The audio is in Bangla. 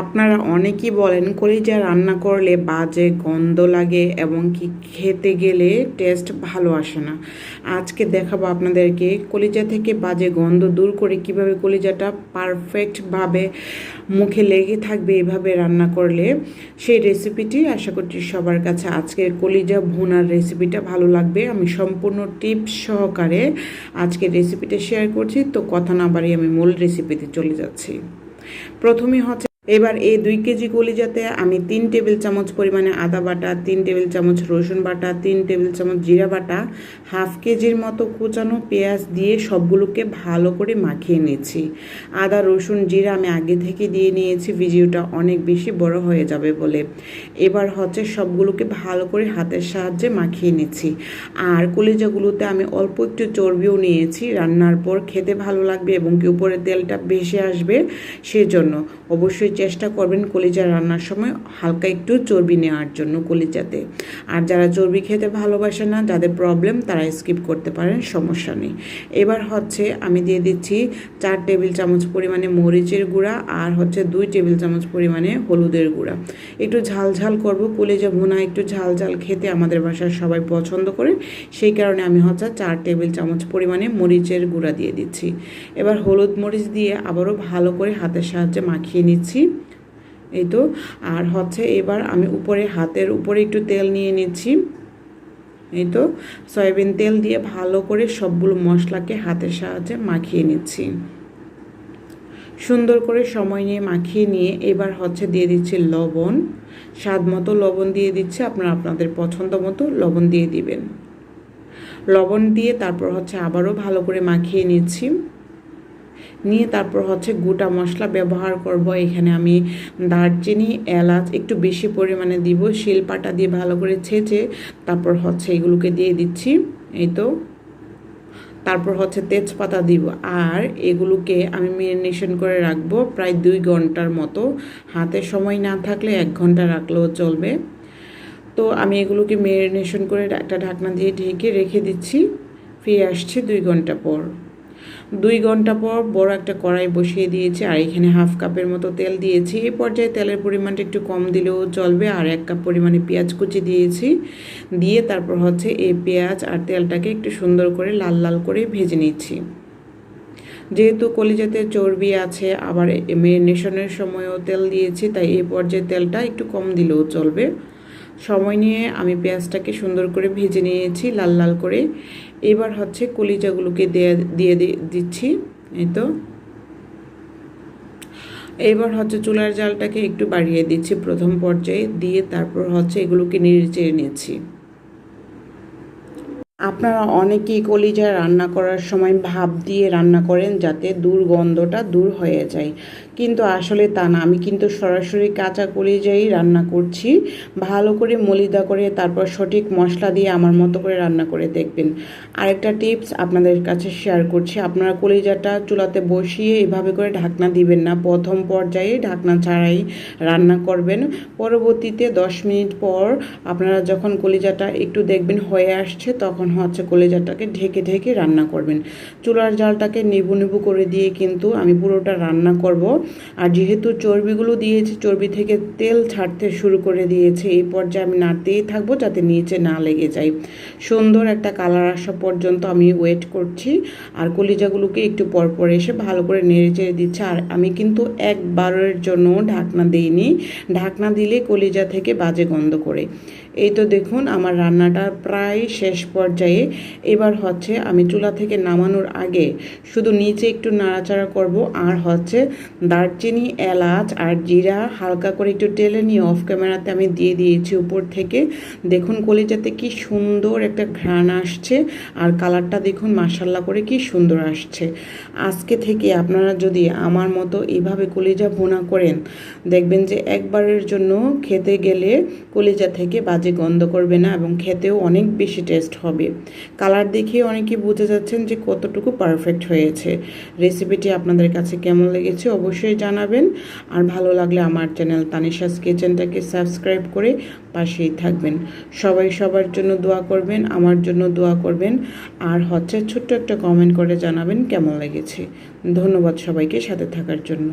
আপনারা অনেকেই বলেন কলিজা রান্না করলে বাজে গন্ধ লাগে এবং কি খেতে গেলে টেস্ট ভালো আসে না। আজকে দেখাবো আপনাদেরকে কলিজা থেকে বাজে গন্ধ দূর করে কীভাবে কলিজাটা পারফেক্টভাবে মুখে লেগে থাকবে এভাবে রান্না করলে সেই রেসিপিটি আশা করছি সবার কাছে আজকের কলিজা ভুনার রেসিপিটা ভালো লাগবে। আমি সম্পূর্ণ টিপস সহকারে আজকের রেসিপিটা শেয়ার করছি। তো কথা না বাড়িয়ে আমি মূল রেসিপিতে চলে যাচ্ছি। প্রথমে হচ্ছে এবার এই দুই কেজি কলিজাতে আমি তিন টেবিল চামচ পরিমাণে আদা বাটা, তিন টেবিল চামচ রসুন বাটা, তিন টেবিল চামচ জিরা বাটা, হাফ কেজির মতো কুচানো পেঁয়াজ দিয়ে সবগুলোকে ভালো করে মাখিয়ে নিয়েছি। আদা, রসুন, জিরা আমি আগে থেকে দিয়ে নিয়েছি, ভিডিওটা অনেক বেশি বড় হয়ে যাবে বলে। এবার হচ্ছে সবগুলোকে ভালো করে হাতের সাহায্যে মাখিয়ে নিচ্ছি। আর কলিজাগুলোতে আমি অল্প একটু চর্বিও নিয়েছি, রান্নার পর খেতে ভালো লাগবে এবং কি উপরে তেলটা ভেসে আসবে সেজন্য। অবশ্যই চেষ্টা করবেন কলিজা রান্নার সময় হালকা একটু চর্বি নেওয়ার জন্য কলিজাতে। আর যারা চর্বি খেতে ভালোবাসে না, যাদের প্রবলেম তারা স্কিপ করতে পারেন, সমস্যা নেই। এবার হচ্ছে আমি দিয়ে দিচ্ছি চার টেবিল চামচ পরিমাণে মরিচের গুঁড়া আর হচ্ছে দুই টেবিল চামচ পরিমাণে হলুদের গুঁড়া। একটু ঝাল ঝাল করব, কলিজা ভুনা একটু ঝাল ঝাল খেতে আমাদের বাসার সবাই পছন্দ করে। সেই কারণে আমি হচ্ছে চার টেবিল চামচ পরিমাণে মরিচের গুঁড়া দিয়ে দিচ্ছি। এবার হলুদ মরিচ দিয়ে আবারও ভালো করে হাতের সাহায্যে মাখিয়ে নিচ্ছি। এই তো। আর হচ্ছে এবার আমি উপরে, হাতের উপরে একটু তেল নিয়ে নিচ্ছি। এই তো, সয়াবিন তেল দিয়ে ভালো করে সবগুলো মশলাকে হাতের সাহায্যে মাখিয়ে নিচ্ছি। সুন্দর করে সময় নিয়ে মাখিয়ে নিয়ে এবার হচ্ছে দিয়ে দিচ্ছি লবণ। স্বাদ মতো লবণ দিয়ে দিচ্ছি, আপনারা আপনাদের পছন্দ মতো লবণ দিয়ে দিবেন। লবণ দিয়ে তারপর হচ্ছে আবারও ভালো করে মাখিয়ে নিচ্ছি। নিয়ে তারপর হচ্ছে গোটা মশলা ব্যবহার করব। এখানে আমি দারচিনি, এলাচ একটু বেশি পরিমাণে দিব, শিলপাটা দিয়ে ভালো করে ছেঁচে তারপর হচ্ছে এগুলোকে দিয়ে দিচ্ছি, এই তো। তারপর হচ্ছে তেজপাতা দিব, আর এগুলোকে আমি মেরিনেশন করে রাখব প্রায় দুই ঘণ্টার মতো। হাতে সময় না থাকলে এক ঘণ্টা রাখলেও চলবে। তো আমি এগুলোকে মেরিনেশন করে একটা ঢাকনা দিয়ে ঢেকে রেখে দিচ্ছি, ফিরে আসছি দুই ঘণ্টা পর। দুই ঘণ্টা পর বড় একটা কড়াই বসিয়ে দিয়েছি, আর এখানে হাফ কাপের মতো তেল দিয়েছি। এই পর্যায়ে তেলের পরিমাণটা একটু কম দিলেও চলবে, আর এক কাপ পরিমাণে পেঁয়াজ কুচি দিয়েছি। দিয়ে তারপর হচ্ছে এই পেঁয়াজ আর তেলটাকে একটু সুন্দর করে লাল লাল করে ভেজে নিচ্ছি। যেহেতু কলিজাতে চর্বি আছে, আবার মেরিনেশনের সময়ও তেল দিয়েছি, তাই এই পর্যায়ে তেলটা একটু কম দিলেও চলবে। সময় নিয়ে আমি পেঁয়াজটাকে সুন্দর করে ভেজে নিয়েছি, লাল লাল করে। এবার হচ্ছে কলিজাগুলোকে দিয়ে দিয়ে দিচ্ছি, এই তো। এবার হচ্ছে চুলার জালটাকে একটু বাড়িয়ে দিচ্ছি প্রথম পর্যায়ে, দিয়ে তারপর হচ্ছে এগুলোকে নেড়ে চেড়ে নিচ্ছি। আপনারা অনেকেই কলিজা রান্না করার সময় ভাব দিয়ে রান্না করেন যাতে দুর্গন্ধটা দূর হয়ে যায়। কিন্তু আসলে তা না। আমি কিন্তু সরাসরি কাঁচা কলিজাই রান্না করছি। ভালো করে মলিদা করে তারপর সঠিক মশলা দিয়ে আমার মতো করে রান্না করে দেখবেন। আরেকটা টিপস আপনাদের কাছে শেয়ার করছি। আপনারা কলিজাটা চুলাতে বসিয়ে এভাবে করে ঢাকনা দিবেন না। প্রথম পর্যায়ে ঢাকনা ছাড়াই রান্না করবেন। পরবর্তীতে দশ মিনিট পর আপনারা যখন কলিজাটা একটু দেখবেন হয়ে আসছে, তখন হচ্ছে কলিজাটাকে ঢেকে ঢেকে রান্না করবেন। চুলার জালটাকে নিবু নিবু করে দিয়ে কিন্তু আমি পুরোটা রান্না করব। আর যেহেতু চর্বিগুলো দিয়েছি, চর্বি থেকে তেল ছাড়তে শুরু করে দিয়েছে, এই পর্যায়ে আমি নাড়তেই থাকব যাতে নিচে না লেগে যায়। সুন্দর একটা কালার আসা পর্যন্ত আমি ওয়েট করছি। আর কলিজাগুলোকে একটু পরপর এসে ভালো করে নেড়ে চেড়ে দিচ্ছে। আর আমি কিন্তু একবারের জন্য ঢাকনা দিইনি। ঢাকনা দিলে কলিজা থেকে বাজে গন্ধ করে। এই তো দেখুন, আমার রান্নাটা প্রায় শেষ পর্যায়ে এবার হচ্ছে আমি চুলা থেকে নামানোর আগে শুধু নিচে একটু নাড়াচাড়া করব আর হচ্ছে দারচিনি, এলাচ আর জিরা হালকা করে একটু টেলে নিয়ে অফ ক্যামেরাতে আমি দিয়ে দিয়েছি উপর থেকে। দেখুন কলিজাতে কি সুন্দর একটা ঘ্রাণ আসছে আর কালারটা দেখুন মাসাল্লা করে কি সুন্দর আসছে। আজকে থেকে আপনারা যদি আমার মতো এইভাবে কলিজা ভুনা করেন, দেখবেন যে একবারের জন্য খেতে গেলে কলিজা থেকে বাজে গন্ধ করবে না এবং খেতেও অনেক বেশি টেস্ট হবে কালার দেখে অনেকে বুঝে যাচ্ছেন যে কতটুকু পারফেক্ট হয়েছে। রেসিপিটি আপনাদের কাছে কেমন লেগেছে অবশ্যই জানাবেন। আর ভালো লাগলে আমার চ্যানেল তানিশাস কিচেনটাকে সাবস্ক্রাইব করে পাশেই থাকবেন। সবাই সবার জন্য দোয়া করবেন, আমার জন্য দোয়া করবেন। আর হচ্ছে ছোট্ট একটা কমেন্ট করে জানাবেন কেমন লেগেছে। ধন্যবাদ সবাইকে সাথে থাকার জন্য।